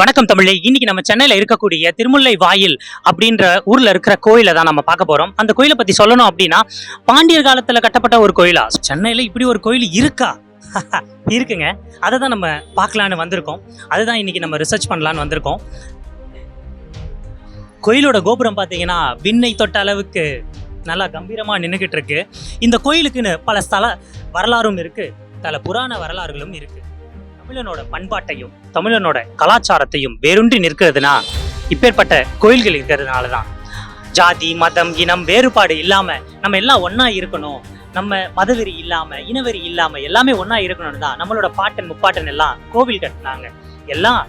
வணக்கம் தமிழே. இன்னைக்கு நம்ம சென்னையில் இருக்கக்கூடிய திருமுல்லை வாயில் அப்படின்ற ஊரில் இருக்கிற கோயிலை தான் நம்ம பார்க்க போகிறோம் அந்த கோயிலை பற்றி சொல்லணும் அப்படின்னா பாண்டியர் காலத்தில் கட்டப்பட்ட ஒரு கோயிலா? சென்னையில் இப்படி ஒரு கோயில் இருக்கா? இருக்குங்க. அதை தான் நம்ம பார்க்கலான்னு வந்திருக்கோம். அதுதான் இன்னைக்கு நம்ம ரிசர்ச் பண்ணலான்னு வந்திருக்கோம். கோயிலோட கோபுரம் பார்த்தீங்கன்னா விண்ணை தொட்ட அளவுக்கு நல்லா கம்பீரமாக நின்றுக்கிட்டு இருக்கு. இந்த கோயிலுக்குன்னு பல ஸ்தல வரலாறும் இருக்குது பல புராண வரலாறுகளும் இருக்குது தமிழனோட பண்பாட்டையும் தமிழனோட கலாச்சாரத்தையும் வேறுன்றி நிற்கிறதுனா இப்பேற்பட்ட கோயில்கள் இருக்கிறதுனால தான் ஜாதி மதம் இனம் வேறுபாடு இல்லாம நம்ம எல்லாம் ஒன்றா இருக்கணும். நம்ம மதவெறி இல்லாம இனவெறி இல்லாம எல்லாமே ஒன்றா இருக்கணும்னு தான் நம்மளோட பாட்டன் முப்பாட்டன் எல்லாம் கோவில் கட்டினாங்க. எல்லாம்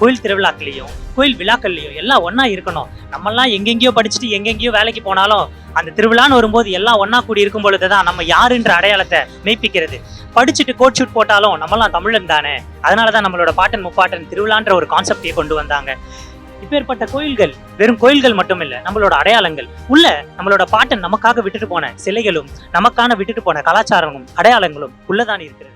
கோயில் திருவிழாக்கள்லையும் கோயில் விழாக்கள்லையும் எல்லாம் ஒன்றா இருக்கணும். நம்மெல்லாம் எங்கெங்கேயோ படிச்சுட்டு எங்கெங்கேயோ வேலைக்கு போனாலும் அந்த திருவிழான்னு வரும்போது எல்லாம் ஒன்றா கூடி இருக்கும் பொழுது தான் நம்ம யாருன்ற அடையாளத்தை மெய்ப்பிக்கிறது. படிச்சுட்டு கோட் ஷூட் போட்டாலும் நம்மலாம் தமிழன் தானே. அதனால தான் நம்மளோட பாட்டன் முப்பாட்டன் திருவிழான்ற ஒரு கான்செப்டையே கொண்டு வந்தாங்க. இப்பேற்பட்ட கோயில்கள் வெறும் கோயில்கள் மட்டும் இல்ல நம்மளோட அடையாளங்கள். உள்ள நம்மளோட பாட்டன் நமக்காக விட்டுட்டு போன சிலைகளும் நமக்கான விட்டுட்டு போன கலாச்சாரமும் அடையாளங்களும் உள்ளதான் இருக்கிறது.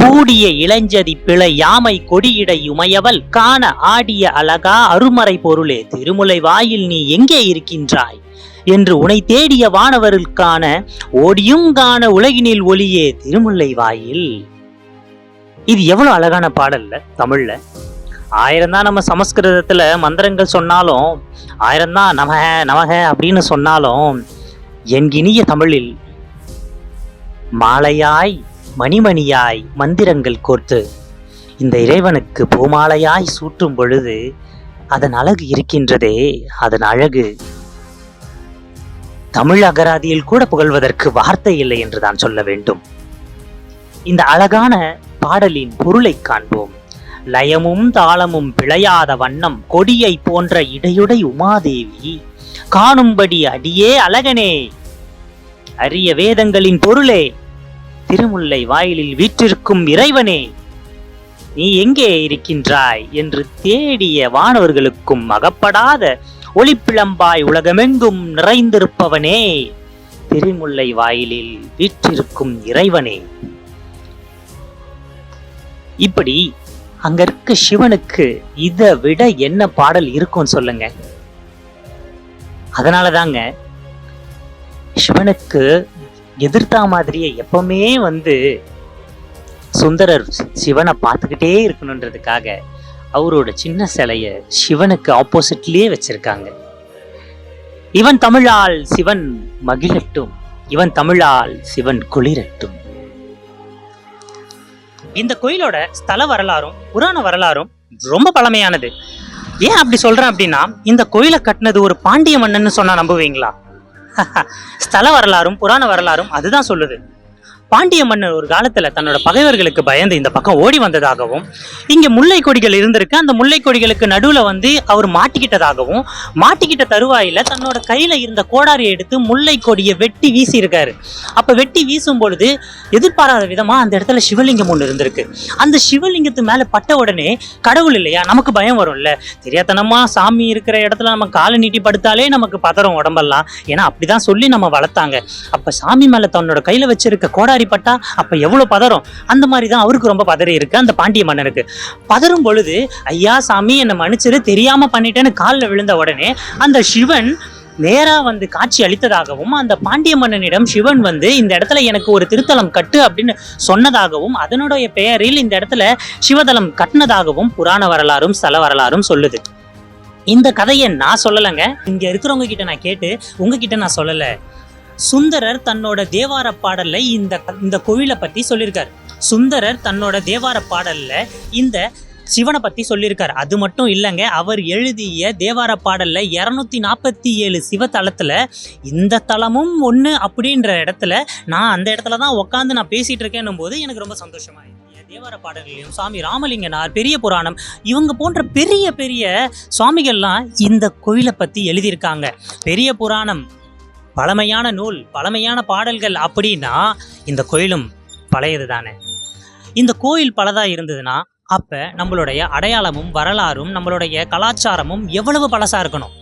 கூடிய இளஞ்சதி பிழை யாமை கொடியிடை உமையவள் காண ஆடிய அழகா அருமறை பொருளே. திருமுலை வாயில் நீ எங்கே இருக்கின்றாய்? என்று உனை தேடிய வானவருக்கான ஓடியும் காண உலகினில் ஒளியே திருமுல்லை வாயில். இது எவ்வளவு அழகான பாடல்ல தமிழ்ல. ஆயிரம் தான் நம்ம சமஸ்கிருதத்துல மந்திரங்கள் சொன்னாலும் ஆயிரம் தான் நமக நமக அப்படின்னு சொன்னாலும் என் இனிய தமிழில் மாலையாய் மணிமணியாய் மந்திரங்கள் கோர்த்து இந்த இறைவனுக்கு பூமாலையாய் சூட்டும் பொழுது அதன் அழகு இருக்கின்றதே அதன் அழகு. தமிழ் அகராதியில் கூட புகழ்வதற்கு வார்த்தை இல்லை என்று தான் சொல்ல வேண்டும். இந்த அழகான பாடலின் பொருளை காண்போம். லயமும் தாளமும் பிழையாத வண்ணம் கொடியை போன்ற இடையுடை உமாதேவி காணும்படி அடியே அழகனே. அரிய வேதங்களின் பொருளே திருமுல்லை வாயிலில் வீற்றிருக்கும் இறைவனே நீ எங்கே இருக்கின்றாய் என்று தேடிய வானவர்களுக்கும் அகப்படாத ஒளிப்பிளம்பாய் உலகமெங்கும் நிறைந்திருப்பவனே திருமுல்லை வாயிலில் வீற்றிருக்கும் இறைவனே. இப்படி அங்க இருக்க சிவனுக்கு இதை விட என்ன பாடல் இருக்கும் சொல்லுங்க. அதனாலதாங்க சிவனுக்கு எதிர்த்தா மாதிரியே எப்பவுமே வந்து சுந்தரர் சிவனை பார்த்துக்கிட்டே இருக்கணுன்றதுக்காக அவரோட சின்ன சிலைய சிவனுக்கு ஆப்போசிட்லேயே வச்சிருக்காங்க. இவன் தமிழால் சிவன் மகிழட்டும் இவன் தமிழால் சிவன் குளிரட்டும். இந்த கோயிலோட ஸ்தல வரலாறும் புராண வரலாறும் ரொம்ப பழமையானது. ஏன் அப்படி சொல்றேன் அப்படின்னா இந்த கோயிலை கட்டினது ஒரு பாண்டிய மன்னன்னு சொன்னா நம்புவீங்களா? ஸ்தல வரலாறும் புராண வரலாறும் அதுதான் சொல்லுது. பாண்டிய மன்னர் ஒரு காலத்துல தன்னோட பகைவர்களுக்கு பயந்து இந்த பக்கம் ஓடி வந்ததாகவும் இங்க முல்லை கொடிகள் இருந்திருக்கு. அந்த முல்லை கொடிகளுக்கு நடுவுல வந்து அவர் மாட்டிக்கிட்டதாகவும் மாட்டிக்கிட்ட தருவாயில தன்னோட கையில இருந்த கோடாரியை எடுத்து முல்லை கொடியை வெட்டி வீசி இருக்காரு அப்ப வெட்டி வீசும் பொழுது எதிர்பாராத விதமா அந்த இடத்துல சிவலிங்கம் ஒன்று இருந்திருக்கு. அந்த சிவலிங்கத்து மேல பட்ட உடனே கடவுள் இல்லையா? நமக்கு பயம் வரும்ல. தெரியாதனமா சாமி இருக்கிற இடத்துல நம்ம காலை நீட்டி படுத்தாலே நமக்கு பதறும் உடம்பெல்லாம். ஏன்னா அப்படிதான் சொல்லி நம்ம வளர்த்தாங்க. அப்ப சாமி மேல தன்னோட கையில வச்சிருக்க கோடாரி பட்டா அப்ப எவ்வளவு பதறும்? அந்த மாதிரி தான் அவருக்கு ரொம்ப பதறி இருக்கு. அந்த பாண்டிய மன்னருக்கு பதறும் பொழுது ஐயா சாமி என்னை மன்னிச்சிரு தெரியாம பண்ணிட்டேன்னு காலில் விழுந்த உடனே அந்த சிவன் நேரா வந்து காட்சி அளித்ததாகவும் அந்த பாண்டிய மன்னனிடம் சிவன் வந்து இந்த இடத்துல எனக்கு ஒரு திருத்தலம் கட்டு அப்படின்னு சொன்னதாகவும் அதனுடைய பெயரில் இந்த இடத்துல சிவதலம் கட்டினதாகவும் புராண வரலாறும் ஸ்தல வரலாறும் சொல்லுது. இந்த கதையை நான் சொல்லலைங்க. இங்க இருக்கிறவங்க கிட்ட நான் கேட்டு உங்ககிட்ட நான் சொல்லலை. சுந்தரர் தன்னோட தேவார பாடல்ல இந்த இந்த கோவிலை பத்தி சொல்லியிருக்காரு சுந்தரர் தன்னோட தேவார பாடல்ல இந்த சிவனை பத்தி சொல்லியிருக்காரு அது மட்டும் இல்லைங்க அவர் எழுதிய தேவார பாடல்ல இரநூத்தி நாற்பத்தி ஏழு சிவத்தலத்துல இந்த தலமும் ஒன்று அப்படின்ற இடத்துல நான் அந்த இடத்துல தான் உட்காந்து நான் பேசிட்டு இருக்கேன்னும் போது எனக்கு ரொம்ப சந்தோஷமா தேவார பாடல்களையும் சுவாமி ராமலிங்கனார் பெரிய புராணம் இவங்க போன்ற பெரிய பெரிய சுவாமிகள்லாம் இந்த கோயிலை பற்றி எழுதியிருக்காங்க. பெரிய புராணம் பழமையான நூல் பழமையான பாடல்கள் அப்படின்னா இந்த கோயிலும் பழையது தானே இந்த கோயில் பலதா இருந்ததுன்னா அப்ப நம்மளுடைய அடையாளமும் வரலாறும் நம்மளுடைய கலாச்சாரமும் எவ்வளவு பழசா இருக்கணும்?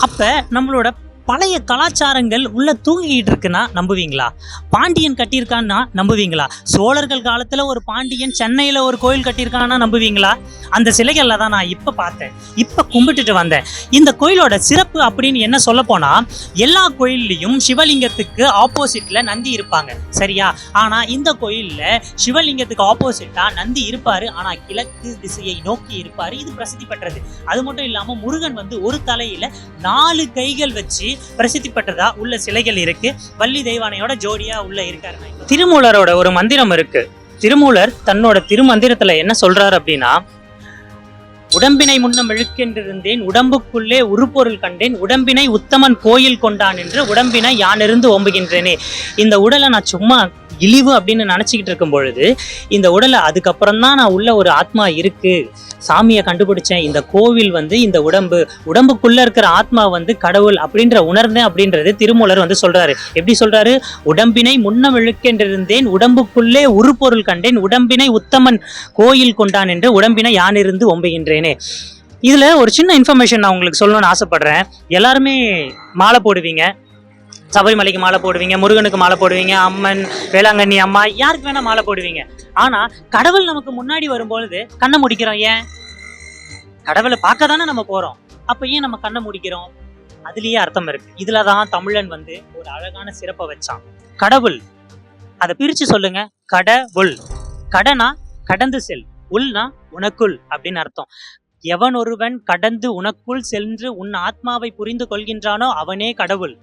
அப்ப நம்மளோட பழைய கலாச்சாரங்கள் உள்ள தூங்கிக்கிட்டு இருக்குன்னா நம்புவீங்களா? பாண்டியன் கட்டியிருக்கான்னா நம்புவீங்களா? சோழர்கள் காலத்தில் ஒரு பாண்டியன் சென்னையில் ஒரு கோயில் கட்டியிருக்கான்னா நம்புவீங்களா? அந்த சிலைகளில் தான் நான் இப்போ பார்த்தேன். இப்போ கும்பிட்டுட்டு வந்தேன். இந்த கோயிலோட சிறப்பு அப்படின்னு என்ன சொல்ல போனால் எல்லா கோயில்லையும் சிவலிங்கத்துக்கு ஆப்போசிட்டில் நந்தி இருப்பாங்க. சரியா? ஆனா இந்த கோயில்ல சிவலிங்கத்துக்கு ஆப்போசிட்டா நந்தி இருப்பாரு. ஆனால் கிழக்கு திசையை நோக்கி இருப்பார். இது பிரசித்தி பெற்றது. அது மட்டும் இல்லாமல் முருகன் வந்து ஒரு தலையில் நாலு கைகள் வச்சு பிரசித்தி பெற்றதா உள்ள சிலைகள் இருக்கு. வள்ளி தெய்வானையோட ஜோடியா உள்ள இருக்காரு திருமூலரோட ஒரு மந்திரம் இருக்கு. திருமூலர் தன்னோட திருமந்திரத்துல என்ன சொல்றாரு அப்படின்னா உடம்பினை முன்னம் இழுக்கென்றிருந்தேன் உடம்புக்குள்ளே உருப்பொருள் கண்டேன் உடம்பினை உத்தமன் கோயில் கொண்டான் என்று உடம்பினை யானிருந்து ஓம்புகின்றேனே. இந்த உடலை நான் சும்மா இழிவு அப்படின்னு நினச்சிக்கிட்டு இருக்கும் பொழுது இந்த உடலை அதுக்கப்புறம் தான் நான் உள்ள ஒரு ஆத்மா இருக்குது சாமியை கண்டுபிடிச்சேன். இந்த கோவில் வந்து இந்த உடம்பு உடம்புக்குள்ளே இருக்கிற ஆத்மா வந்து கடவுள் அப்படின்ற உணர்ந்தேன் அப்படின்றது திருமூலர் வந்து சொல்கிறாரு எப்படி சொல்கிறாரு உடம்பினை முன்னம் இழுக்கென்றிருந்தேன் உடம்புக்குள்ளே உருப்பொருள் கண்டேன் உடம்பினை உத்தமன் கோயில் கொண்டான் என்று உடம்பினை யானிருந்து ஒம்புகின்றேனே. இதில் ஒரு சின்ன இன்ஃபர்மேஷன் நான் உங்களுக்கு சொல்லணும்னு ஆசைப்படுறேன். எல்லாருமே மாலை போடுவீங்க. சபரிமலைக்கு மாலை போடுவீங்க முருகனுக்கு மாலை போடுவீங்க அம்மன் வேளாங்கண்ணி அம்மா யாருக்கு வேணா மாலை போடுவீங்க. ஆனா கடவுள் நமக்கு முன்னாடி வரும்பொழுது கண்ணை முடிக்கிறோம் ஏன்? கடவுளை பார்க்க தானே நம்ம போறோம். அப்ப ஏன் நம்ம கண்ணை முடிக்கிறோம்? அதுலயே அர்த்தம் இருக்கு. இதுலதான் தமிழன் வந்து ஒரு அழகான சிறப்பை வச்சான். கடவுள் அதை பிரிச்சு சொல்லுங்க. கடவுள். கடனா? கடந்து செல். உள்னா உனக்குள் அப்படின்னு அர்த்தம். எவன் ஒருவன் கடந்து உனக்குள் சென்று உன் ஆத்மாவை புரிந்து கொள்கின்றானோ அவனே கடவுள்.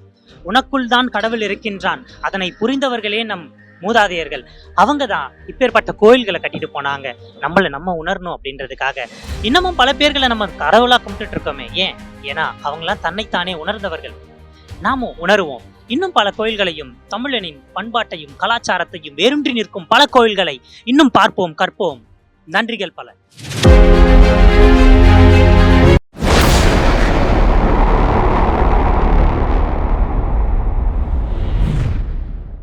உனக்குள் தான் கடவுள் இருக்கின்றான். அதனை புரிந்தவர்களே நம் மூதாதையர்கள். அவங்க தான் இப்பேற்பட்ட கோயில்களை கட்டிட்டு போனாங்க. நம்மளை நம்ம உணரணும் அப்படின்றதுக்காக. இன்னமும் பல பேர்களை நம்ம கடவுளா கும்பிட்டுட்டு இருக்கோமே. ஏன்? ஏன்னா அவங்களாம் தன்னைத்தானே உணர்ந்தவர்கள். நாமும் உணருவோம். இன்னும் பல கோயில்களையும் தமிழனின் பண்பாட்டையும் கலாச்சாரத்தையும் வேரூன்றி நிற்கும் பல கோயில்களை இன்னும் பார்ப்போம் கற்போம். நன்றிகள் பல.